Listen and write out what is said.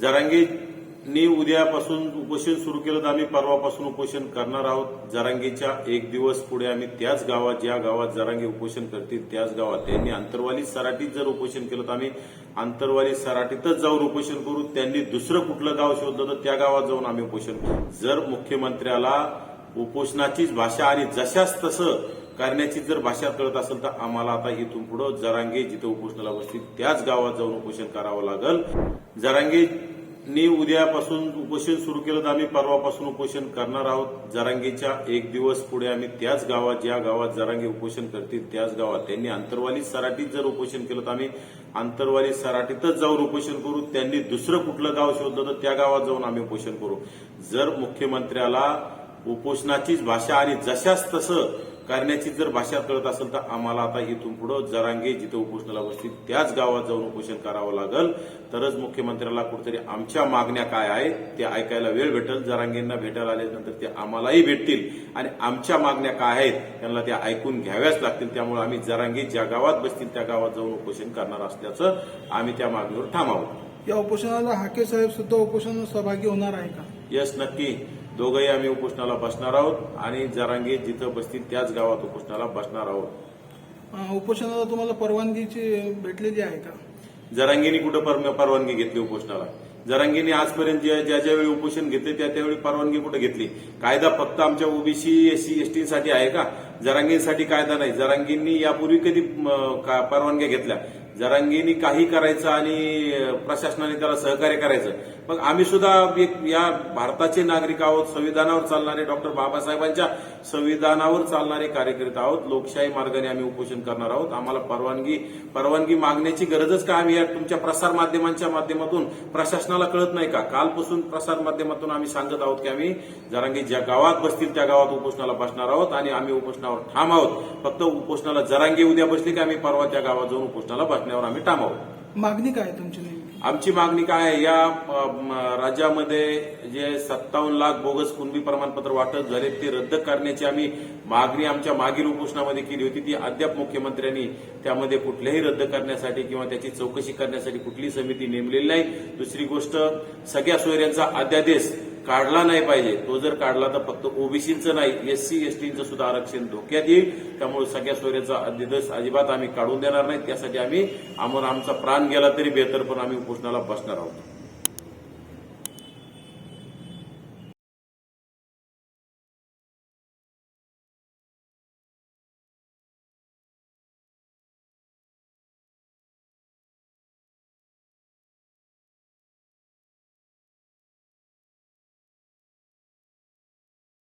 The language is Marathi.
जरांगीनी उद्यापासून उपोषण सुरू केलं तर आम्ही परवापासून उपोषण करणार आहोत. जरांगेच्या एक दिवस पुढे आम्ही त्याच गावात ज्या गावात जरांगी उपोषण करतील त्याच गावात. त्यांनी आंतरवाली सराटीत जर उपोषण केलं तर आम्ही आंतरवाली सराटीतच जाऊन उपोषण करू. त्यांनी दुसरं कुठलं गाव शोधलं तर त्या गावात जाऊन आम्ही उपोषण करू. जर मुख्यमंत्र्याला उपोषणाचीच भाषा आणि जशाच तसं करण्याची जर भाषा कळत असेल तर आम्हाला आता इथून पुढे जरांगे जिथे उपोषणाला बसतील त्याच गावात जाऊन उपोषण करावं लागल. जरांगेनी उद्यापासून उपोषण सुरू केलं तर आम्ही परवापासून उपोषण करणार आहोत. जरांगेच्या एक दिवस पुढे आम्ही त्याच गावात ज्या गावात जरांगे उपोषण करतील त्याच गावात. त्यांनी आंतरवाली सराटीत जर उपोषण केलं तर आम्ही आंतरवाली सराटीतच जाऊन उपोषण करू. त्यांनी दुसरं कुठलं गाव शोधलं तर त्या गावात जाऊन आम्ही उपोषण करू. जर मुख्यमंत्र्याला उपोषणाचीच भाषा आणि जशाच तसं करण्याची जर भाषा कळत असेल तर आम्हाला आता इथून पुढे जरांगे जिथे उपोषणाला बसतील त्याच गावात जाऊन उपोषण करावं लागल. तरच मुख्यमंत्र्याला कुठेतरी आमच्या मागण्या काय आहेत ते ऐकायला वेळ भेटेल. जरांगेंना भेटायला आल्यानंतर ते आम्हालाही भेटतील. आणि आमच्या मागण्या काय आहेत त्यांना त्या ऐकून घ्याव्याच लागतील. त्यामुळे आम्ही जरांगे ज्या गावात बसतील त्या गावात जाऊन उपोषण करणार असल्याचं आम्ही त्या मागणीवर आहोत. या उपोषणाला हाके साहेब सुद्धा उपोषणात सहभागी होणार आहे का? यस नक्की. दोघंही आम्ही उपोषणाला बसणार आहोत आणि जरांगे जिथं बसतील त्याच गावात उपोषणाला बसणार आहोत. उपोषणाला तुम्हाला परवानगीची भेटलेली आहे का? जरांगीने कुठं पर- परवानगी घेतली उपोषणाला? जरांगीने आजपर्यंत ज्या ज्या ज्या वेळी उपोषण घेतले त्या त्यावेळी परवानगी कुठे घेतली? कायदा फक्त आमच्या ओबीसी एससी एसटी साठी आहे का? जरांगींसाठी कायदा नाही. जरांगींनी यापूर्वी कधी परवानग्या घेतल्या? जरांगीनी काही करायचं आणि प्रशासनाने त्याला सहकार्य करायचं. मग आम्ही सुद्धा एक या भारताचे नागरिक आहोत संविधानावर चालणारे डॉक्टर बाबासाहेबांच्या संविधानावर चालणारे कार्यकर्ते आहोत. लोकशाही मार्गाने आम्ही उपोषण करणार आहोत. आम्हाला परवानगी परवानगी मागण्याची गरजच का आम्ही या तुमच्या प्रसार माध्यमांच्या माध्यमातून? प्रशासनाला कळत नाही का? कालपासून प्रसार माध्यमातून आम्ही सांगत आहोत की आम्ही जरांगी ज्या गावात बसतील त्या गावात उपोषणाला बसणार आहोत आणि आम्ही उपोषणावर ठाम आहोत. फक्त उपोषणाला जरांगी उद्या बसली की आम्ही परवा त्या गावात जाऊन उपोषणाला बसण्यावर आम्ही आहोत मागणी काय तुमची नेमकी? आमची मागणी काय आहे? या राज्यामध्ये जे सत्तावन्न लाख बोगस कुणबी प्रमाणपत्र वाटप झाले ते रद्द करण्याची आम्ही मागणी आमच्या मागील उपोषणामध्ये केली होती. ती अद्याप मुख्यमंत्र्यांनी त्यामध्ये कुठल्याही रद्द करण्यासाठी किंवा त्याची चौकशी करण्यासाठी कुठलीही समिती नेमलेली नाही. दुसरी गोष्ट सगळ्या सोयऱ्यांचा अध्यादेश काढला नाही पाहिजे. तो जर काढला तर फक्त ओबीसीचं नाही एससी एसटीचं सुद्धा आरक्षण धोक्यात येईल. त्यामुळे सगळ्या सोयऱ्याचा अध्यादेश अजिबात आम्ही काढून देणार नाही. त्यासाठी आम्ही आम्हाला आमचा प्राण गेला तरी बेहतर पण आम्ही उपोषणाला बसणार आहोत.